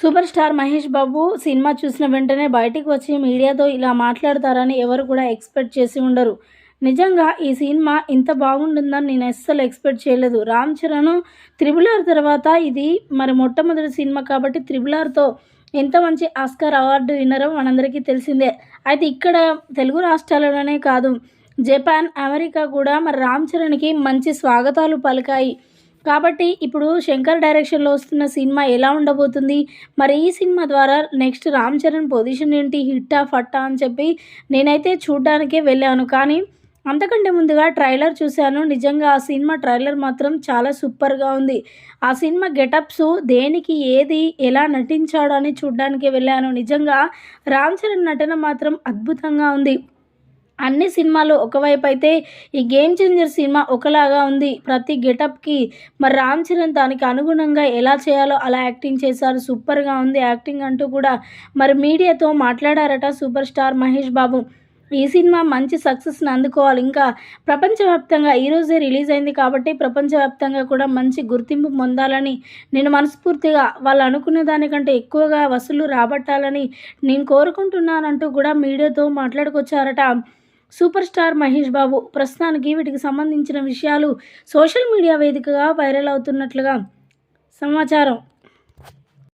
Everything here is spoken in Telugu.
Super star Mahesh Babu cinema చూసిన వెంటనే బయటికి వచ్చి మీడియాతో ఇలా మాట్లాడతారని ఎవరు కూడా ఎక్స్పెక్ట్ చేసి ఉండరు. నిజంగా ఈ సినిమా ఇంత బాగుంటుందని నేను అస్సలు ఎక్స్పెక్ట్ చేయలేదు. రామ్ చరణ్ త్రిబుల్ ఆర్ తర్వాత ఇది మరి మొట్టమొదటి సినిమా కాబట్టి త్రిబుల్ ఆర్తో ఎంత మంచి ఆస్కార్ అవార్డు విన్నరో మనందరికీ తెలిసిందే. అయితే ఇక్కడ తెలుగు రాష్ట్రాలలోనే కాదు జపాన్ అమెరికా కూడా మరి రామ్ చరణ్కి మంచి స్వాగతాలు పలికాయి. కాబట్టి ఇప్పుడు శంకర్ డైరెక్షన్లో వస్తున్న సినిమా ఎలా ఉండబోతుంది? మరి ఈ సినిమా ద్వారా నెక్స్ట్ రామ్ చరణ్ పొజిషన్ ఏంటి? హిట్టా ఫట్టా అని చెప్పి నేనైతే చూడ్డానికే వెళ్ళాను. కానీ అంతకంటే ముందుగా ట్రైలర్ చూశాను. నిజంగా ఆ సినిమా ట్రైలర్ మాత్రం చాలా సూపర్గా ఉంది. ఆ సినిమా గెటప్స్ దేనికి ఏది ఎలా నటించాడో అని చూడ్డానికి వెళ్ళాను. నిజంగా రామ్ చరణ్ నటన మాత్రం అద్భుతంగా ఉంది. అన్ని సినిమాలు ఒకవైపు అయితే ఈ గేమ్ చేంజర్ సినిమా ఒకలాగా ఉంది. ప్రతి గెటప్కి మరి రామ్ చరణ్ దానికి అనుగుణంగా ఎలా చేయాలో అలా యాక్టింగ్ చేశారు. సూపర్గా ఉంది యాక్టింగ్ అంటూ కూడా మరి మీడియాతో మాట్లాడారట సూపర్ స్టార్ మహేష్ బాబు. ఈ సినిమా మంచి సక్సెస్ని అందుకోవాలి. ఇంకా ప్రపంచవ్యాప్తంగా ఈరోజే రిలీజ్ అయింది కాబట్టి ప్రపంచవ్యాప్తంగా కూడా మంచి గుర్తింపు పొందాలని నేను మనస్ఫూర్తిగా వాళ్ళు అనుకునే దానికంటే ఎక్కువగా వసూలు రాబట్టాలని నేను కోరుకుంటున్నానంటూ కూడా మీడియాతో మాట్లాడుకొచ్చారట. సూపర్ స్టార్ మహేష్ బాబు ప్రస్తుతానికి వీటికి సంబంధించిన విషయాలు సోషల్ మీడియా వేదికగా వైరల్ అవుతున్నట్లుగా సమాచారం.